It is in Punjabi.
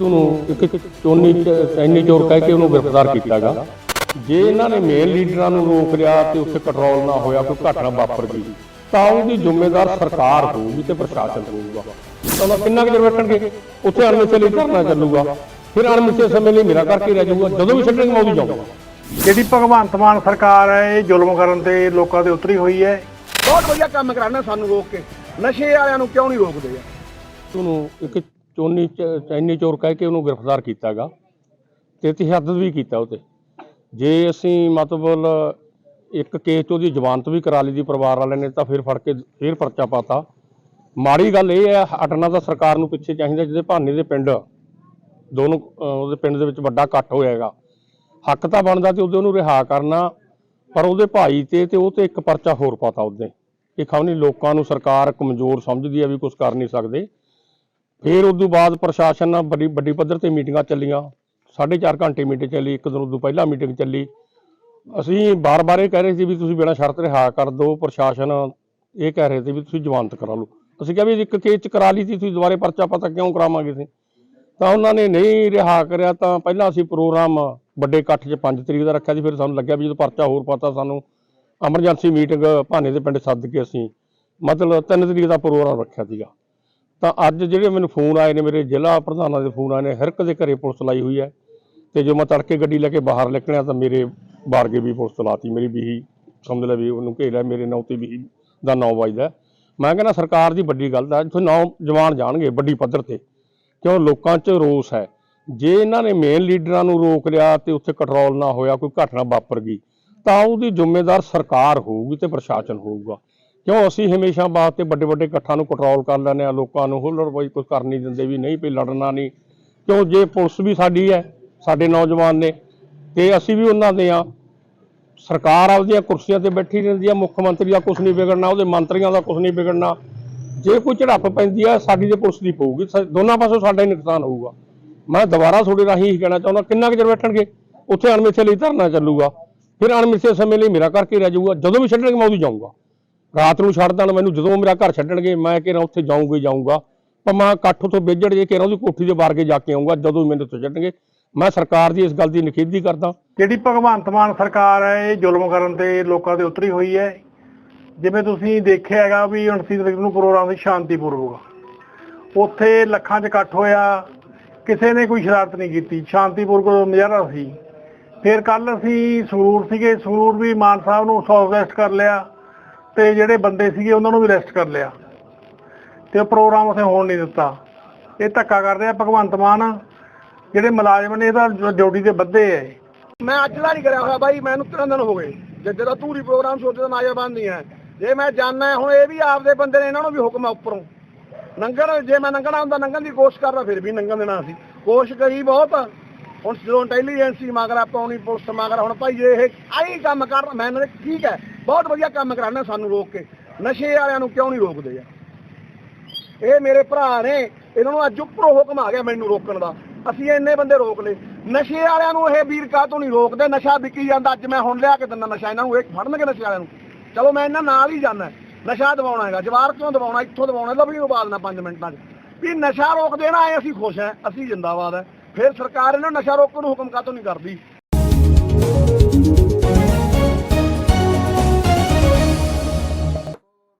ਉਹਨੂੰ ਇੱਕ ਚੋਨੀ ਚੈਨੀ ਚੋਰ ਕਹਿ ਕੇ ਉਹਨੂੰ ਗ੍ਰਿਫਤਾਰ ਕੀਤਾਗਾ। ਜੇ ਇਹਨਾਂ ਨੇ ਮੇਨ ਲੀਡਰਾਂ ਨੂੰ ਰੋਕ ਲਿਆ ਤੇ ਉੱਥੇ ਕੰਟਰੋਲ ਨਾ ਹੋਇਆ ਕੋਈ ਘਟਨਾ ਵਾਪਰ ਗਈ ਤਾਂ ਉਹਦੀ ਜ਼ਿੰਮੇਵਾਰ ਸਰਕਾਰ ਹੋਊਗੀ ਤੇ ਪ੍ਰਸ਼ਾਸਨ ਹੋਊਗਾ। ਤਾਂ ਉਹ ਕਿੰਨਾ ਕੁ ਬੈਠਣਗੇ? ਉੱਥੇ ਅਣਮਿੱਥੇ ਲਈ ਧਰਨਾ ਚੱਲੂਗਾ। ਫਿਰ ਅਣਮਿੱਥੇ ਸਮੇਂ ਲਈ ਮੇਰਾ ਕਰਕੇ ਰਹਿ ਜਾਊਗਾ। ਜਦੋਂ ਵੀ ਛੱਡਣਗੇ ਮੈਂ ਜਾਊਂਗਾ। ਜਿਹੜੀ ਭਗਵੰਤ ਮਾਨ ਸਰਕਾਰ ਹੈ ਇਹ ਜ਼ੁਲਮ ਕਰਨ ਤੇ ਲੋਕਾਂ ਤੇ ਉਤਰੀ ਹੋਈ ਹੈ। ਬਹੁਤ ਵਧੀਆ ਕੰਮ ਕਰਾਣਾ ਸਾਨੂੰ ਰੋਕ ਕੇ। ਨਸ਼ੇ ਵਾਲਿਆਂ ਨੂੰ ਕਿਉਂ ਨਹੀਂ ਰੋਕਦੇ? ਆ ਉਹਨੂੰ ਇੱਕ ਚੋਨੀ ਚ- ਚੈਨੀ ਚੋਰ ਕਹਿ ਕੇ ਉਹਨੂੰ ਗ੍ਰਿਫਤਾਰ ਕੀਤਾਗਾ ਤੇ ਤਸ਼ੱਦਦ ਵੀ ਕੀਤਾ ਉਹ ਤੇ। ਜੇ ਅਸੀਂ ਮਤਲਬ ਇੱਕ ਕੇਸ 'ਚ ਉਹਦੀ ਜ਼ਮਾਨਤ ਵੀ ਕਰਾ ਲਈ ਦੀ ਪਰਿਵਾਰ ਵਾਲਿਆਂ ਨੇ ਤਾਂ ਫਿਰ ਫੜ ਕੇ ਫਿਰ ਪਰਚਾ ਪਾਤਾ। ਮਾੜੀ ਗੱਲ ਇਹ ਹੈ, ਹਟਣਾ ਤਾਂ ਸਰਕਾਰ ਨੂੰ ਪਿੱਛੇ ਚਾਹੀਦਾ ਜਿਹਦੇ ਭਾਨੇ ਦੇ ਪਿੰਡ, ਦੋਨੋਂ, ਅਹ, ਉਹਦੇ ਪਿੰਡ ਦੇ ਵਿੱਚ ਵੱਡਾ ਇਕੱਠ ਹੋਇਆ ਹੈਗਾ। ਹੱਕ ਤਾਂ ਬਣਦਾ ਤੇ ਉਹਦੇ ਉਹਨੂੰ ਰਿਹਾ ਕਰਨਾ, ਪਰ ਉਹਦੇ ਭਾਈ ਤੇ ਤੇ ਉਹ ਤੇ ਇੱਕ ਪਰਚਾ ਹੋਰ ਪਾਤਾ ਉਹਦੇ। ਇਹ ਖਮਨੀ ਲੋਕਾਂ ਨੂੰ ਸਰਕਾਰ ਕਮਜ਼ੋਰ ਸਮਝਦੀ ਹੈ ਵੀ ਕੁਝ ਕਰ ਨਹੀਂ ਸਕਦੇ। ਫਿਰ ਉਸ ਤੋਂ ਬਾਅਦ ਪ੍ਰਸ਼ਾਸਨ ਨਾਲ ਵੱਡੀ ਵੱਡੀ ਪੱਧਰ ਤੇ ਮੀਟਿੰਗਾਂ ਚੱਲੀਆਂ। 4.5 ਘੰਟੇ ਮੀਟਿੰਗ ਚੱਲੀ, ਇੱਕ ਦਿਨ ਉਦੋਂ ਪਹਿਲਾਂ ਮੀਟਿੰਗ ਚੱਲੀ। ਅਸੀਂ ਬਾਰ-ਬਾਰ ਇਹ ਕਹਿ ਰਹੇ ਸੀ ਵੀ ਤੁਸੀਂ ਬਿਨਾਂ ਸ਼ਰਤ ਰਿਹਾ ਕਰ ਦਿਓ ਪ੍ਰਸ਼ਾਸਨ ਇਹ ਕਹਿ ਰਹੇ ਸੀ ਵੀ ਤੁਸੀਂ ਜ਼ਮਾਨਤ ਕਰਾ ਲਓ। ਅਸੀਂ ਕਿਹਾ ਵੀ ਇੱਕ ਕੇਸ ਚ ਕਰਾ ਲਈ ਸੀ, ਤੁਸੀਂ ਦੁਬਾਰੇ ਪਰਚਾ ਪਤਾ ਕਿਉਂ ਕਰਾਵਾਂਗੇ ਅਸੀਂ? ਤਾਂ ਉਹਨਾਂ ਨੇ ਨਹੀਂ ਰਿਹਾ ਕਰਿਆ ਤਾਂ ਪਹਿਲਾਂ ਅਸੀਂ ਪ੍ਰੋਗਰਾਮ ਵੱਡੇ ਇਕੱਠ 'ਚ 5 ਤਰੀਕ ਦਾ ਰੱਖਿਆ ਸੀ, ਫਿਰ ਸਾਨੂੰ ਲੱਗਿਆ ਵੀ ਜਦੋਂ ਪਰਚਾ ਹੋਰ ਪਤਾ ਸਾਨੂੰ ਐਮਰਜੈਂਸੀ ਮੀਟਿੰਗ ਭਾਨੇ ਦੇ ਪਿੰਡ ਸੱਦ ਕੇ ਅਸੀਂ, ਮਤਲਬ 3 ਤਰੀਕ ਦਾ ਪ੍ਰੋਗਰਾਮ ਰੱਖਿਆ ਸੀਗਾ। ਤਾਂ ਅੱਜ ਜਿਹੜੇ ਮੈਨੂੰ ਫੋਨ ਆਏ ਨੇ ਮੇਰੇ ਜ਼ਿਲ੍ਹਾ ਪ੍ਰਧਾਨਾਂ ਦੇ ਫੋਨ ਆਏ ਨੇ, ਹਰ ਇੱਕ ਦੇ ਘਰੇ ਪੁਲਿਸ ਲਾਈ ਹੋਈ ਹੈ। ਤੇ ਜੋ ਮੈਂ ਤੜਕੇ ਗੱਡੀ ਲੈ ਕੇ ਬਾਹਰ ਨਿਕਲਿਆ ਤਾਂ ਮੇਰੇ ਬਾਰਗੇ ਵੀ ਪੁਲਿਸ ਲਾਤੀ, ਮੇਰੀ ਵੀ ਸਮਝ ਲੈ ਵੀ ਉਹਨੂੰ ਘੇਰਿਆ ਮੇਰੇ ਨਾਂ ਤੇ ਵੀ ਦਾ ਨਾਂ ਵੱਜਦਾ। ਮੈਂ ਕਹਿੰਦਾ, ਸਰਕਾਰ ਦੀ ਵੱਡੀ ਗੱਲ ਦਾ ਇੱਥੇ ਨੌਜਵਾਨ ਜਾਣਗੇ ਵੱਡੀ ਪੱਧਰ ਤੇ, ਕਿਉਂ ਲੋਕਾਂ 'ਚ ਰੋਸ ਹੈ? ਜੇ ਇਹਨਾਂ ਨੇ ਮੇਨ ਲੀਡਰਾਂ ਨੂੰ ਰੋਕ ਲਿਆ ਤੇ ਉੱਥੇ ਕੰਟਰੋਲ ਨਾ ਹੋਇਆ, ਕੋਈ ਘਟਨਾ ਵਾਪਰ ਗਈ, ਤਾਂ ਉਹਦੀ ਜ਼ਿੰਮੇਵਾਰ ਸਰਕਾਰ ਹੋਊਗੀ ਤੇ ਪ੍ਰਸ਼ਾਸਨ ਹੋਊਗਾ। ਕਿਉਂ ਅਸੀਂ ਹਮੇਸ਼ਾ ਵਾਸਤੇ ਵੱਡੇ ਵੱਡੇ ਇਕੱਠਾਂ ਨੂੰ ਕੰਟਰੋਲ ਕਰ ਲੈਂਦੇ ਆ ਲੋਕਾਂ ਨੂੰ ਹੁੱਲੜ ਬਈ ਕੁਝ ਕਰ ਨਹੀਂ ਦਿੰਦੇ ਵੀ ਨਹੀਂ, ਵੀ ਲੜਨਾ ਨਹੀਂ। ਕਿਉਂ ਜੇ ਪੁਲਿਸ ਵੀ ਸਾਡੀ ਹੈ, ਸਾਡੇ ਨੌਜਵਾਨ ਨੇ, ਤੇ ਅਸੀਂ ਵੀ ਉਹਨਾਂ ਦੇ ਆ ਸਰਕਾਰ ਆਪਦੀਆਂ ਕੁਰਸੀਆਂ ਤੇ ਬੈਠੀ ਰਹਿੰਦੀ ਆ ਮੁੱਖ ਮੰਤਰੀ ਦਾ ਕੁਝ ਨਹੀਂ ਵਿਗੜਨਾ, ਉਹਦੇ ਮੰਤਰੀਆਂ ਦਾ ਕੁਝ ਨਹੀਂ ਵਿਗੜਨਾ। ਜੇ ਕੋਈ ਝੜਪ ਪੈਂਦੀ ਆ ਸਾਡੀ ਤੇ ਪੁਲਿਸ ਦੀ ਪਊਗੀ। ਦੋਨਾਂ ਪਾਸੋਂ ਸਾਡਾ ਹੀ ਨੁਕਸਾਨ ਹੋਊਗਾ। ਮੈਂ ਦੁਬਾਰਾ ਤੁਹਾਡੇ ਰਾਹੀਂ ਹੀ ਕਹਿਣਾ ਚਾਹੁੰਦਾ, ਕਿੰਨਾ ਕੁ ਚਿਰ ਬੈਠਣਗੇ? ਉੱਥੇ ਅਣਮਿੱਥੇ ਲਈ ਧਰਨਾ ਚੱਲੂਗਾ। ਫਿਰ ਅਣਮਿੱਥੇ ਸਮੇਂ ਲਈ ਮੇਰਾ ਕਰਕੇ ਰਹਿ ਜਾਊਗਾ। ਜਦੋਂ ਵੀ ਛੱਡਣਗੇ, ਮੈਂ ਉਦੋਂ ਜਾਊਂਗਾ। ਰਾਤ ਨੂੰ ਛੱਡ ਦੇਣ, ਮੈਨੂੰ ਜਦੋਂ ਮੇਰਾ ਘਰ ਛੱਡਣਗੇ, ਮੈਂ ਕਿਹਾ ਉੱਥੇ ਜਾਊਂਗਾ ਹੀ ਜਾਊਂਗਾ। ਪਰ ਮੈਂ ਇਕੱਠ ਉੱਥੋਂ ਵਿਜੜ ਜੇ ਕਿਹਾ ਉਹਦੀ ਕੋਠੀ ਦੇ ਬਾਹਰ ਕੇ ਜਾ ਕੇ ਆਊਂਗਾ, ਜਦੋਂ ਮੈਨੂੰ ਉੱਥੇ ਛੱਡਣਗੇ। ਮੈਂ ਸਰਕਾਰ ਦੀ ਇਸ ਗੱਲ ਦੀ ਨਿਖੇਧੀ ਕਰਦਾ। ਜਿਹੜੀ ਭਗਵੰਤ ਮਾਨ ਸਰਕਾਰ ਹੈ, ਇਹ ਜ਼ੁਲਮ ਕਰਨ ਤੇ ਲੋਕਾਂ ਤੇ ਉਤਰੀ ਹੋਈ ਹੈ। ਜਿਵੇਂ ਤੁਸੀਂ ਦੇਖਿਆ ਹੈਗਾ ਵੀ 29 ਤਰੀਕ ਨੂੰ ਪ੍ਰੋਗਰਾਮ ਸੀ ਸ਼ਾਂਤੀਪੂਰਵਕ ਉੱਥੇ ਲੱਖਾਂ 'ਚ ਇਕੱਠ ਹੋਇਆ, ਕਿਸੇ ਨੇ ਕੋਈ ਸ਼ਰਾਰਤ ਨਹੀਂ ਕੀਤੀ। ਸ਼ਾਂਤੀਪੂਰਵਕ ਮੁਜ਼ਾਹਰਾ ਸੀ। ਫਿਰ ਕੱਲ ਅਸੀਂ ਸਰੂਰ ਸੀਗੇ। ਸਰੂਰ ਵੀ ਮਾਨ ਸਾਹਿਬ ਨੂੰ ਸੌ ਅਰੈਸਟ ਕਰ ਲਿਆ। ਤੇ ਜਿਹੜੇ ਬੰਦੇ ਸੀਗੇ ਉਹਨਾਂ ਨੂੰ ਵੀ ਅਰੈਸਟ ਕਰ ਲਿਆ। ਤੇ ਉਹ ਪ੍ਰੋਗਰਾਮ ਉੱਥੇ ਹੋਣ ਨਹੀਂ ਦਿੱਤਾ। ਇਹ ਧੱਕਾ ਕਰ ਰਿਹਾ ਭਗਵੰਤ ਮਾਨ, ਜਿਹੜੇ ਮੁਲਾਜ਼ਮ ਨੇ ਇਹਦਾ ਡਿਊਟੀ ਤੇ ਬੱਧੇ ਐ ਮੈਂ ਅੱਜ ਦਾ ਨਹੀਂ ਕਰਿਆ ਹੋਇਆ ਬਾਈ, ਮੈਨੂੰ ਤਿੰਨ ਦਿਨ ਹੋ ਗਏ। ਜਿੱਦੇ ਦਾ ਧੂਰੀ ਪ੍ਰੋਗਰਾਮ ਸੋਚਦਾ ਨਾਜ਼ਰਬੰਦ ਨਹੀਂ ਹੈ। ਜੇ ਮੈਂ ਜਾਣਾ ਹੁਣ ਇਹ ਵੀ ਆਪਦੇ ਬੰਦੇ ਨੇ ਇਹਨਾਂ ਨੂੰ ਵੀ ਹੁਕਮ ਹੈ ਉੱਪਰੋਂ। ਨੰਗਣ, ਜੇ ਮੈਂ ਨੰਗਣਾ ਹੁੰਦਾ, ਨੰਗਣ ਦੀ ਕੋਸ਼ਿਸ਼ ਕਰਦਾ, ਫਿਰ ਵੀ ਨੰਗਣ ਦੇਣਾ ਸੀ। ਕੋਸ਼ਿਸ਼ ਕਰੀ ਬਹੁਤ। ਹੁਣ ਜਦੋਂ ਇੰਟੈਲੀਜੈਂਸੀ ਮਗਰ ਆਪਾਂ ਆਉਣੀ ਪੁਲਿਸ ਮਗਰ ਹੁਣ ਭਾਈ ਇਹ ਆਹੀ ਕੰਮ ਕਰ, ਮੈਂ ਇਹਨਾਂ ਦੇ ਠੀਕ ਹੈ। ਬਹੁਤ ਵਧੀਆ ਕੰਮ ਕਰਾਣਾ ਸਾਨੂੰ ਰੋਕ ਕੇ। ਨਸ਼ੇ ਵਾਲਿਆਂ ਨੂੰ ਕਿਉਂ ਨਹੀਂ ਰੋਕਦੇ ਆ? ਇਹ ਮੇਰੇ ਭਰਾ ਨੇ, ਇਹਨਾਂ ਨੂੰ ਅੱਜ ਉੱਪਰੋਂ ਹੁਕਮ ਆ ਗਿਆ ਮੈਨੂੰ ਰੋਕਣ ਦਾ। ਅਸੀਂ ਇੰਨੇ ਬੰਦੇ ਰੋਕ ਲਏ। ਨਸ਼ੇ ਵਾਲਿਆਂ ਨੂੰ ਇਹ ਵੀਰ ਕਾਹ ਤੋਂ ਨਹੀਂ ਰੋਕਦੇ? ਨਸ਼ਾ ਵਿਕੀ ਜਾਂਦਾ, ਅੱਜ ਮੈਂ ਹੁਣ ਲਿਆ ਕੇ ਦਿੰਦਾ ਨਸ਼ਾ, ਇਹਨਾਂ ਨੂੰ ਇਹ ਫੜਨਗੇ ਨਸ਼ੇ ਵਾਲਿਆਂ ਨੂੰ। ਚਲੋ ਮੈਂ ਇਹਨਾਂ ਨਾਲ ਹੀ ਜਾਣਾ ਨਸ਼ਾ ਦਵਾਉਣਾ ਹੈਗਾ ਜਵਾਰ ਕਿਉਂ ਦਵਾਉਣਾ ਇੱਥੋਂ ਦਵਾਉਣਾ ਲਵਲੀ ਨੂੰ ਬਾਲਣਾ 5 ਮਿੰਟਾਂ 'ਚ। ਵੀ ਨਸ਼ਾ ਰੋਕ ਦੇਣਾ ਐ ਅਸੀਂ ਖੁਸ਼ ਐ ਅਸੀਂ ਜਿੰਦਾਬਾਦ ਐ ਫਿਰ ਸਰਕਾਰ ਇਹਨਾਂ ਨਸ਼ਾ ਰੋਕਣ ਨੂੰ ਹੁਕਮ ਕਾਹਤੋਂ ਨਹੀਂ ਕਰਦੀ?